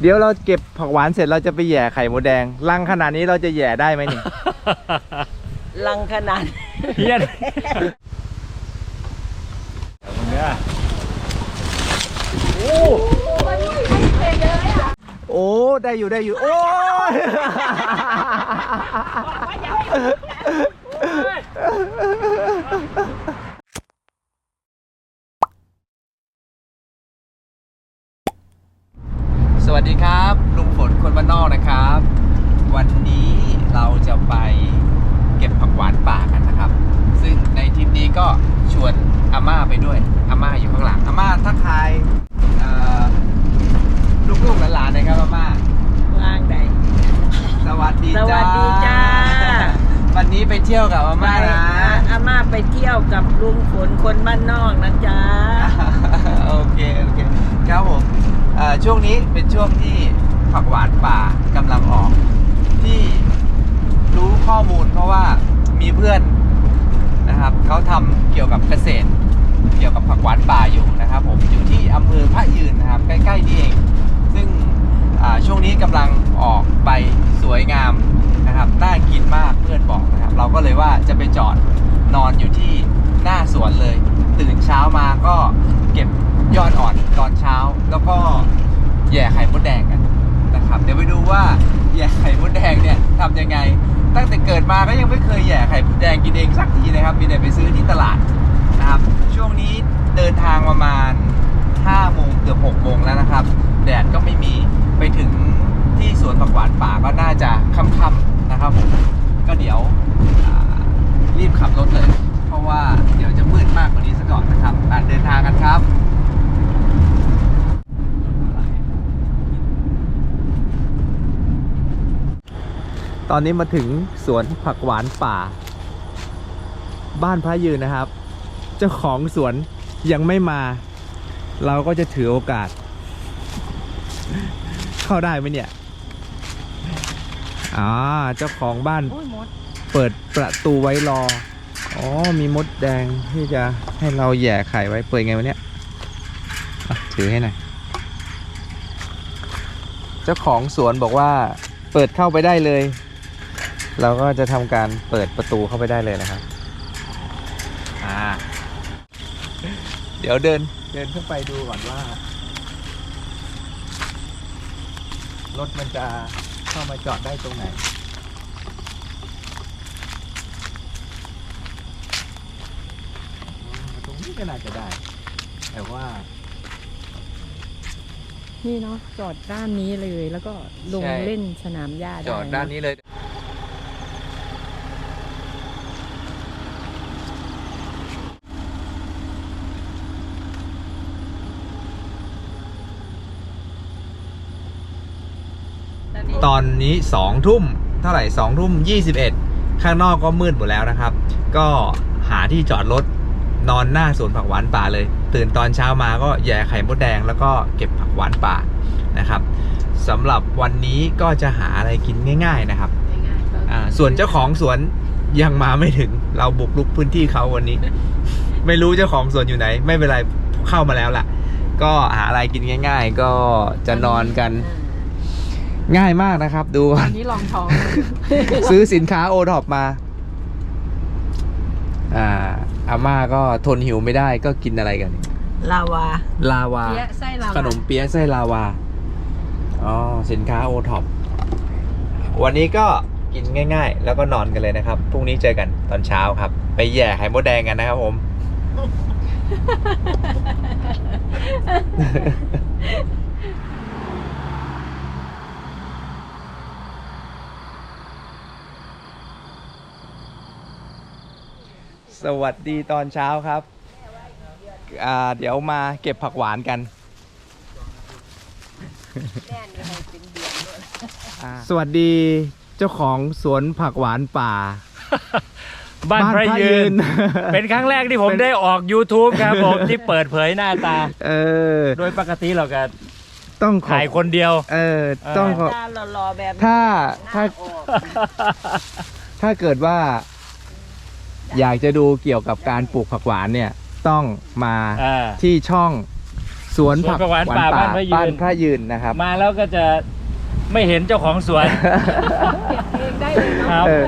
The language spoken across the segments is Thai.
เดี๋ยวเราเก็บผักหวานเสร็จเราจะไปแหย่ไข่มดแดงรังขนาดนี้เราจะแหย่ได้ไหมนี่ลังขนาดเฮียนเนี่ยโอ้ได้อยู่ได้อยู่ โอ้ย วัสดีครับลุงฝนคนบ้านนอกนะครับ วันนี้เราจะไปเก็บผักหวานป่ากันนะครับ ซึ่งในทริปนี้ก็ชวนอาม่าไปด้วยอาม่าอยู่ข้างหลังอาม่าทักทายเอ่อลูกๆหลานๆหนะครับอาม่าวางใดสวัสดีสจ้าวัสดีจ้าวันนี้ไปเที่ยวกับอาม่านะอาม่าไปเที่ยวกับลุงฝนคนบ้านนอกนะจ๊ะโอเคโอเคครับผมเอ่อ ช่วงนี้เป็นช่วงที่ผักหวานป่ากำลังออก ที่รู้ข้อมูลเพราะว่ามีเพื่อนนะครับเขาทำเกี่ยวกับเกษตร เกี่ยวกับผักหวานป่าอยู่นะครับผมอยู่ที่อำเภอพระยืนนะครับใกล้ๆนี่เอง ซึ่งช่วงนี้กำลังออกใบสวยงามนะครับน่ากินมากเพื่อนบอกนะครับ เราก็เลยว่าจะไปจอดนอนอยู่ที่หน้าสวนเลย ตื่นเช้ามาก็เก็บ ยอดอ่อนตอนเช้า แล้วก็แย่ไข่มดแดงกันนะครับ เดี๋ยวไปดูว่าแย่ไข่มดแดงเนี่ยทำยังไง ตั้งแต่เกิดมาก็ยังไม่เคยแย่ไข่มดแดงกินเองสักทีนะครับ มีแต่ไปซื้อที่ตลาดนะครับ ช่วงนี้เดินทางประมาณ5โมงเกือบ6โมงแล้วนะครับ แดดก็ไม่มีไปถึงที่สวนผักหวานป่าก็น่าจะค่ำๆนะครับผมก็เดี๋ยวอ่ารีบขับรถเลย เพราะว่าเดี๋ยวจะมืดมากกว่านี้ซะก่อนนะครับอะเดินทางกันครับ ต อนนี้มาถึงสวนผักหวานป่า บ้านพระยืนนะครับ เจ้าของสวนยังไม่มา เราก็จะถือโอกาส เข้าได้ไหมเนี่ยอ่าเจ้าของบ้านโอ้ยมดเปิดประตูไว้รอ อ๋อ มีมดแดงที่จะให้เราแหย่ไข่ไว้เปิดไงวะเนี่ยอะถือให้หน่อย เจ้าของสวนบอกว่าเปิดเข้าไปได้เลย เราก็จะทำการเปิดประตูเข้าไปได้เลยนะครับอ่าเดี๋ยวเดินเดินเข้าไปดูก่อนว่า รถมันจะเข้ามาจอดได้ตรงไหน ตรงนี้ก็น่าจะได้ แต่ว่า นี่เนาะจอดด้านนี้เลยแล้วก็ลงใช่ เล่นสนามหญ้าได้จอดด้านนี้เลย ตอนนี้สองทุ่มเท่าไหร่สองทุ่มยี่สิบเอ็ดข้างนอกก็มืดหมดแล้วนะครับ ก็หาที่จอดรถนอนหน้าสวนผักหวานป่าเลย ตื่นตอนเช้ามาก็แย่ไข่มดแดงแล้วก็เก็บผักหวานป่านะครับสำหรับวันนี้ก็จะหาอะไรกินง่าย ๆนะครับง่ายๆก็อ่าส่วนเจ้าของสวนยังมาไม่ถึงเราบุกรุกพื้นที่เขาวันนี้ ไม่รู้เจ้าของสวนอยู่ไหน ไม่เป็นไรเข้ามาแล้วล่ะ ก็หาอะไรกินง่าย ๆ ก็จะนอนกัน ง่ายมากนะครับ ดูตอนนี้ลองท้อง ซื้อสินค้าโอท็อปมา อ่าอาม่าก็ทนหิวไม่ได้ก็กินอะไรกัน ลาวา ลาวา เปี๊ยะไส้ลาวา ขนมเปี๊ยะไส้ลาวา อ๋อ สินค้าโอท็อป วันนี้ก็กินง่าย ๆ แล้วก็นอนกันเลยนะครับ พรุ่งนี้เจอกันตอนเช้าครับ ไปแย่ไข่มดแดงกันนะครับผม สวัสดีตอนเช้าครับอ่าเดี๋ยวมาเก็บผักหวานกันสวัสดีเจ้าของสวนผักหวานป่า บ้านพระยืนบ้านพระยืนเป็นครั้งแรกที่ผมเป็นได้ออก YouTube ครับผมที่เปิดเผยหน้าตา เออ โดยปกติเราก็ต้องขอถ่ายคนเดียว เออ ต้องขอตาหล่อๆแบบนี้ถ้าหน้าถ้าออก ถ้าเกิดว่า อยากจะดูเกี่ยวกับการปลูกผักหวานเนี่ยต้องมาอ่า ที่ช่องสวนผักสวนผักหวานป่าบ้านพระยืน บ้านพระยืนนะครับ มาแล้วก็จะไม่เห็นเจ้าของสวน เองได้เลยเนาะครับเออ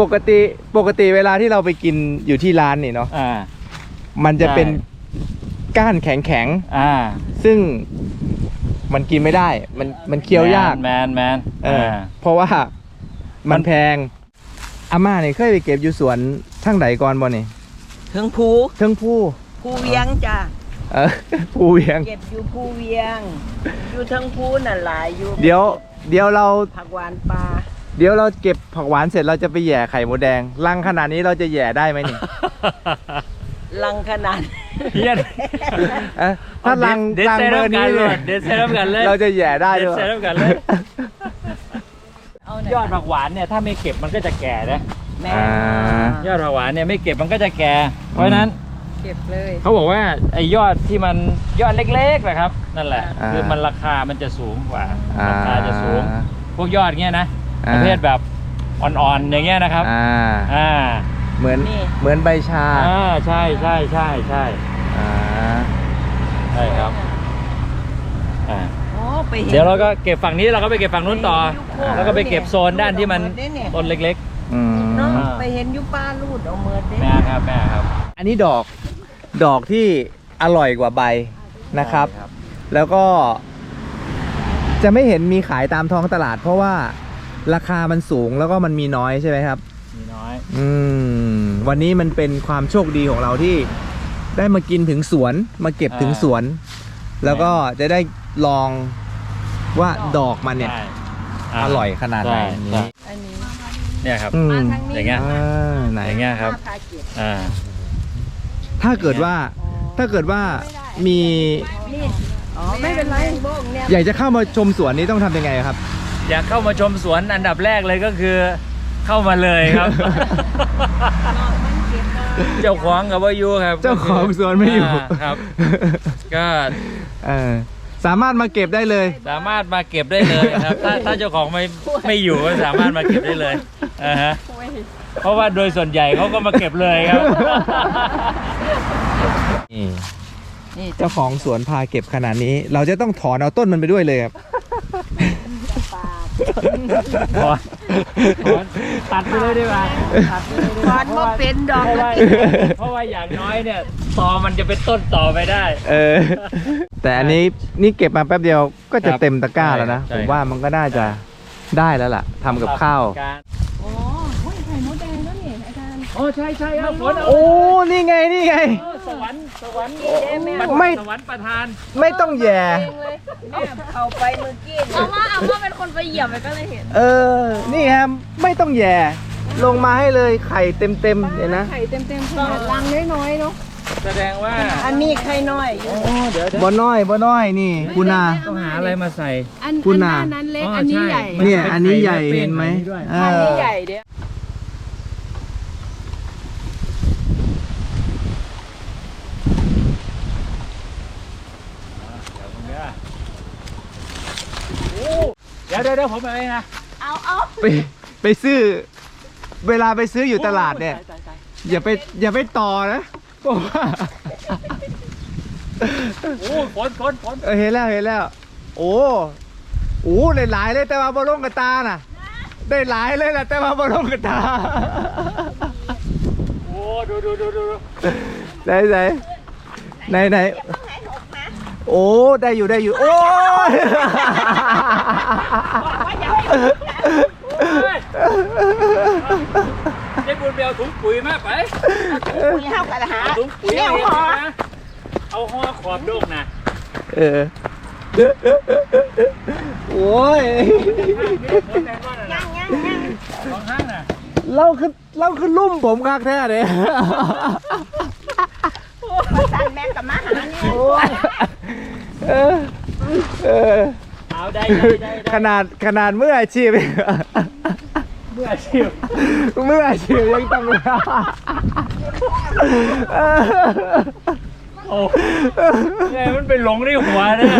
ปกติปกติเวลาที่เราไปกินอยู่ที่ร้านนี่เนาะอ่า มันจะเป็นใช่ ก้านแข็งแข็งอ่าๆซึ่งมันกินไม่ได้ มันมันเคี้ยวยากแมนแมนเออเพราะว่ามันแพงอาม่าเนี่ยเคยไปเก็บอยู่สวน ทั้งไหนก่อนบ่นี่ถึงภูเทิงผู้ภูเวียงจ้ะเออผู้เวียง เก็บอยู่ภูเวียง อยู่เทั้งภูนั่นหลายอยู่เดี๋ยวเดี๋ยวเรา ผักหวานปลาเดี๋ยวเราเก็บผักหวานเสร็จเราจะไปแหย่ไข่มดแดงลังขนาดนี้เราจะแหย่ได้ไหมนี่ ลังขนาด เฮียนเอ้ยถ้าลังเด็ดลังเซเบอรั่มร์กันี้นเลเนี่ยยเด็ดเซรั่มกันเลยเราจะแหย่ได้ด้วยเด็ดเซรั่มกันเลยยอดผักหวานเนี่ยถ้าไม่เก็บมันก็จะแก่นะแม่อ่า ยอดผักหวานเนี่ยไม่เก็บมันก็จะแก่ เพราะฉะนั้นเก็บเลยเขาบอกว่าไอ้ยอดที่มันยอดเล็กๆนะครับ นั่นแหละ อ่าคือมันราคามันจะสูงกว่าอ่า ราคาจะสูง พวกยอดเงี้ยนะอ่าประเภทแบบอ่อนๆอย่างเงี้ยนะครับ อ่าอ่าเหมือนเหมือนใบชาอ่าใช่ใช่ใช่ใช่อ่าใช่ครับอ่าโอ้ไปเห็น เดี๋ยวเราก็เก็บฝั่งนี้เราก็ไปเก็บฝั่งนู้นต่อไปเห็นยุคโคกแล้วก็ไปเก็บโซนด้านที่มันเยต้นเล็กอืม เนาะ ไปเห็นอยุป้าลูดเอาเมิดเด้ๆแม่ครับแม่ครับอันนี้ดอกดอกที่อร่อยกว่าใบนะครับ ใช่แล้วก็ จะไม่เห็นมีขายตามท้องตลาด เพราะว่าราคามันสูงแล้วก็มันมีน้อยใช่ไหมครับ มีน้อยอืมวันนี้มันเป็นความโชคดีของเราที่ได้มากินถึงสวน มาเก็บถึงสวน แล้วก็จะได้ลองว่าดอกมันเนี่ย ใช่อร่อยขนาดไหน ใช่ใช่อันนี้ เนี่ยครับ อืมมาทางนี้อย่างเงี้ย อ่าไหนอย่างเงี้ยครับ พาเก็บอ่า ถ้าเกิดว่าถ้าเกิดว่ามีนี่อ๋อไม่เป็นไรโบ้งเนี่ยอยากจะเข้ามาชมสวนนี้ต้องทำยังไงครับ อยากเข้ามาชมสวนอันดับแรกเลยก็คือ เข้ามาเลยครับ เจ้าของกับว่าอยู่ครับเจ้าของสวนไม่อยู่าครับ ก็เออ สามารถมาเก็บได้เลย สามารถมาเก็บได้เลยครับ ถ้าถ้าเจ้าของไม่ไม่อยู่ก็สามารถมาเก็บได้เลยอ่าฮะเพราะว่าโดยส่วนใหญ่เขาก็มาเก็บเลยครับนี่นี่เจ้าของสวนพาเก็บขนาดนี้ เราจะต้องถอนเอาต้นมันไปด้วยเลยครับ ถอนถอนตัดไปเลยดีกว่าตัดไปเลยดีกถอว่านว่าเป็นดอกเพราะละว่าติเพราะว่าอย่างน้อยเนี่ยตอมันจะเป็นต้นต่อไปได้ เออ แต่อันนี้นี่เก็บมาแป๊บเดียวก็จะครับเต็มตะกร้าแล้วนะ ใช่ผมว่ามันก็น่าจะได้แล้วล่ะทำกับข้าวการ อ๋อโอ้ยไข่มดแดงแล้วนี่ อาจารย์โอ้ใช่ใช่ครับฝนโอ้ นี่ไง นี่ไงเออสวรรค์สวรรค์ไม่สวรรค์ประทาน ไม่ต้องแย่แม่เอาไปเมื่อกี้เพราะว่าเอาว่าเป็นคนไปเหยียบไปก็เลยเห็น เออ นี่ครับ ไม่ต้องแย่ ลงมาให้เลยไข่เต็มเต็มๆเนี่ยนะ ไข่เต็มเต็มๆขนาดลังน้อยๆเนาะ แสดงว่า อันนี้ไข่น้อยอยู่โอ้เดี๋ยวเดี๋ยวบ่น้อยบ่น้อยนี่คุณนาต้องหาอะไรมาใส่ อันคุณอันหน่ะน้านั้นเล็กอ๋ออันนี้ใช่ใหญ่มันเนี่ยเป็นอันนี้ไข่ใหญ่เป็นเห็นไหมอันนี้ด้วยเออันอนี้ใหญ่เด้อเดี๋ ยวเดี๋ยวเดี๋ยวผมไปนะเอาเอาไปไปซื้อ เวลาไปซื้ออยู่ตลาดเนี่ยอย่าไปอย่าไปต่อนะเพราะว่าโอ้ฝนฝนฝนเออเห็นแล้วเห็นแล้ว โอ้โอ้ได้หลายเลยแต่ว่าบ่ลงกับตาน่ะ ได้หลายเลยแหละแต่ว่าบ่ลงกับตาโอ้ดูดูดูดูดูไหนไหนไหนไหน โอ้ได้อยู่ได้อยู่ โอ้ยเฮ้ยเจ๊บุญไปเอาถุงปุ๋ยมาไปคุยเฮากันละหาเอาถุงปุ๋ยแนวเอาหอนะเอาห่อขอบดงนะเออโอ้ยฝนแรงมากนะยังยังยังสองข้างน่ะเราคือเราคือลุ่มผมคักแท้เลยสั่นแม่กับมาหาเนี่ย เออเออเอาได้ได้ได้ขนาดขนาดเมื่ออาชีพเมื่ออาชีพเมื่ออาชีพยังต้องโอ้เนี่ยมันไปหลงในหัวเนี่ย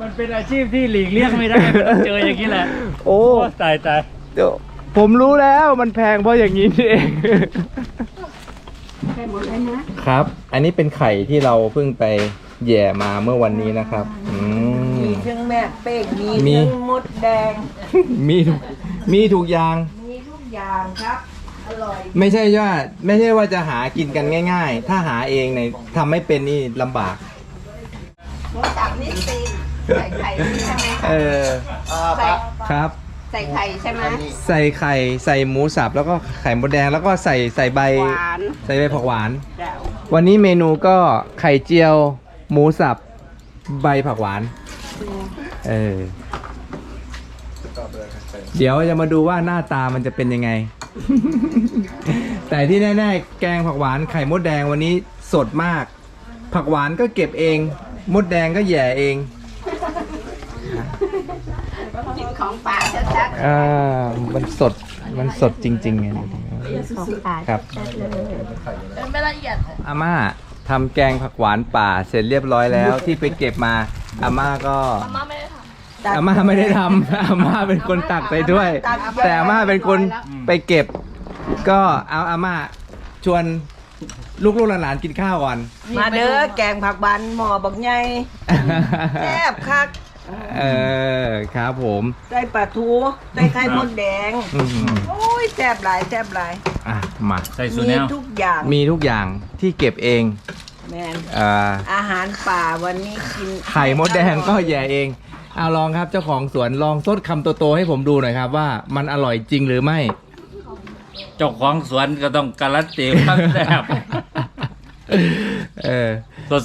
มันเป็นอาชีพที่หลีกเลี่ยงไม่ได้มันต้องเจออย่างนี้แหละ โอ้โอ้ตายตายเดี๋ยวผมรู้แล้วมันแพงเพราะอย่างนี้นี่เอง ได้หมดเลยนะครับ อันนี้เป็นไข่ที่เราเพิ่งไปแหย่มาเมื่อวันนี้นะครับ อืมีมเครื่องแม่เป้งมีมี เครื่องมดแดง มีทุกมีทุกอย่าง มีทุกอย่างครับ อร่อยไม่ใช่ว่าไม่ใช่ว่าจะหากินกันง่าย ๆ ถ้าหาเองเนี่ยทำไม่เป็นนี่ลำบาก หมูสับนี่ตีใส่ไข่ใช่ไหมเออ ใส่ครับ ใส่ไข่ใช่ไหมใส่ไข่ใส่หมูสับแล้วก็ไข่มดแดงแล้วก็ใส่ใส่ใบหวาน ใส่ใบผักหวานแจ่ววันนี้เมนูก็ไข่เจียว หมูสับใบผักหวาน เออเดี๋ยวจะมาดูว่าหน้าตามันจะเป็นยังไง แต่ที่แน่ๆแกงผักหวานไข่มดแดงวันนี้สดมาก ผักหวานก็เก็บเอง มดแดงก็แหย่เอง กินของป่าชัดอ่ามันสดมันสดจริงๆไงๆของป่าครับไม่ละเอียดอาม่าทำแกงผักหวานป่าเสร็จเรียบร้อยแล้ว ที่ไปเก็บมาอาม่าก็ อาม่าไม่ได้ทอาม่าไม่ได้ทำ อาม่าเป็นคนตักไปด้วย แต่อาม่าเป็นคนไปเก็บ ก็เอาอาม่าชวนลูกๆหลานๆกินข้าวก่อน มาเด้อแกงผักบานหมอบักใหญ่แซ่บคัก เออครับผมได้ปลาทูได้ไข่มดแดง อืมโอ้ยแซ่บหลายแซ่บหลาย อะมาใส่สูมีแนวทุกอย่างมีทุกอย่างที่เก็บเองแมนเอ่ออาหารป่าวันนี้กินไข่มดแดงก็แย่เองเอาลองครับเจ้าของสวนลองซดคำโตๆให้ผมดูหน่อยครับว่ามันอร่อยจริงหรือไม่ เจ้าของสวนก็ต้องการันตีความแซ่บเออ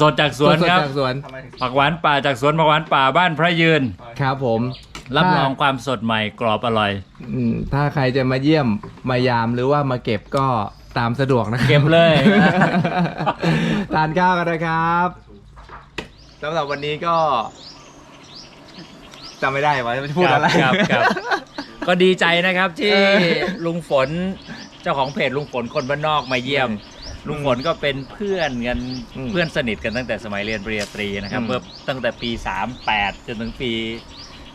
สดๆจากสวนครับดๆจากสวน ผักหวานป่าจากสวนผักหวานป่าบ้านพระยืน ครับผมรับรองถ้าความสดใหม่กรอบอร่อย อืมถ้าใครจะมาเยี่ยมมายามหรือว่ามาเก็บก็ตามสะดวกนะครับเก็บเลย ทานข้าวกันนะครับสำหรับวันนี้ก็จำไม่ได้ว่าจะพูดอะไรครับครับก็ดีใจนะครับที่เออลุงฝนเจ้าของเพจลุงฝนคนบ้านนอกมาเยี่ยม ลุงฝนก็เป็นเพื่อนกันอืมเพื่อนสนิทกันตั้งแต่สมัยเรียนปริญญาตรีนะครับอืมเมื่อตั้งแต่ปี 38 จนถึงปี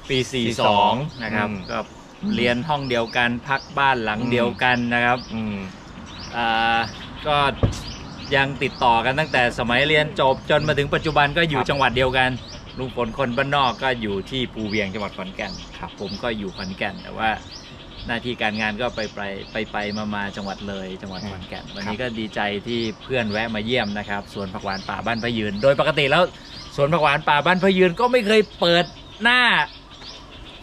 ปี 42 นะครับอืมก็เรียนห้องเดียวกันพักบ้านหลังเดียวกันนะครับอืม อ่าก็ยังติดต่อกันตั้งแต่สมัยเรียนจบจนมาถึงปัจจุบันก็อยู่จังหวัดเดียวกัน ลุงฝนคนบ้านนอกก็อยู่ที่ภูเวียงจังหวัดขอนแก่นครับผมก็อยู่ขอนแก่นแต่ว่า หน้าที่การงานก็ไปไปไปไปมามาจังหวัดเลย จังหวัดขอนแก่นวันนี้ก็ดีใจที่เพื่อนแวะมาเยี่ยมนะครับสวนผักหวานป่าบ้านพระยืน โดยปกติแล้วสวนผักหวานป่าบ้านพระยืนก็ไม่เคยเปิดหน้า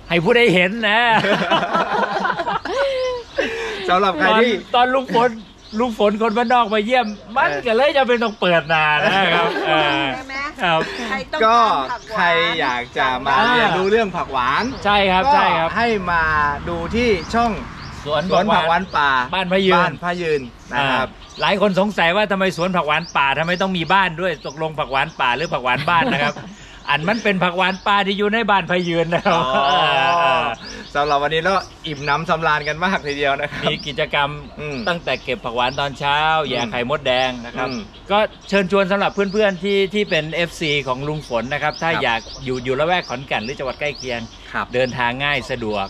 ให้ผู้ใดเห็นนะ สำหรับใครตอนที่ตอนลุงฝนลุงฝนคนบ้านนอกมาเยี่ยม มันก็เลยจะเป็นต้องเปิดนานนะครับเออใช่ไหม ครับ ใครต้องก็การผักหวาน ใครอยากจะมาอ่าเรียนรู้เรื่องผักหวานใช่ครับก็ใช่ครับให้มาดูที่ช่องสวนสวนผักหวานป่าบ้านพระยืน บ้านพระยืนนะครับอ่าหลายคนสงสัยว่าทำไมสวนผักหวานป่าทำไมต้องมีบ้านด้วยตกลงผักหวานป่าหรือผักหวานบ้านนะครับ อันมันเป็นผักหวานป่าที่อยู่ในบ้านพระยืนนะครับอ๋อเออสำหรับวันนี้เราอิ่มน้ำสำราญกันมากทีเดียวนะครับมีกิจกรรมอืมตั้งแต่เก็บผักหวานตอนเช้าแย่อืมไข่มดแดงนะครับอืมก็เชิญชวนสำหรับเพื่อนๆที่ที่เป็น FC ของลุงฝนนะครับ ถ้าครับอยากอยู่อยู่ละแวกขอนแก่นหรือจังหวัดใกล้เคียงครับเดินทางง่ายสะดวก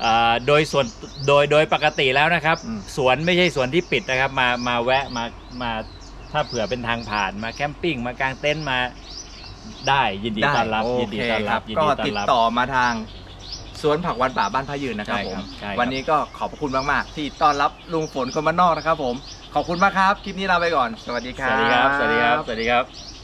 เอ่อโดยส่วนโดยโดยปกติแล้วนะครับอืมสวนไม่ใช่สวนที่ปิดนะครับ มามาแวะมามาถ้าเผื่อเป็นทางผ่านมาแคมปิ้งมากางเต็นท์มา ได้ยินดีต้อนรับโอยินดีเคต้อนครัรับบยินก็ดีต้อติดนรับ ต่อมาทางสวนผักหวานป่าบ้านพระยืนนะครับใช่ผครัมบใช่ครับ วันนี้ก็ขอบพระคุณมาก ๆ ที่ต้อนรับลุงฝนคนบ้านนอกนะครับผม ขอบคุณมากครับ คลิปนี้ลาไปก่อน สวัสดีคสรับ วัสดีครับ สวัสดีครับ สวัสดีครับ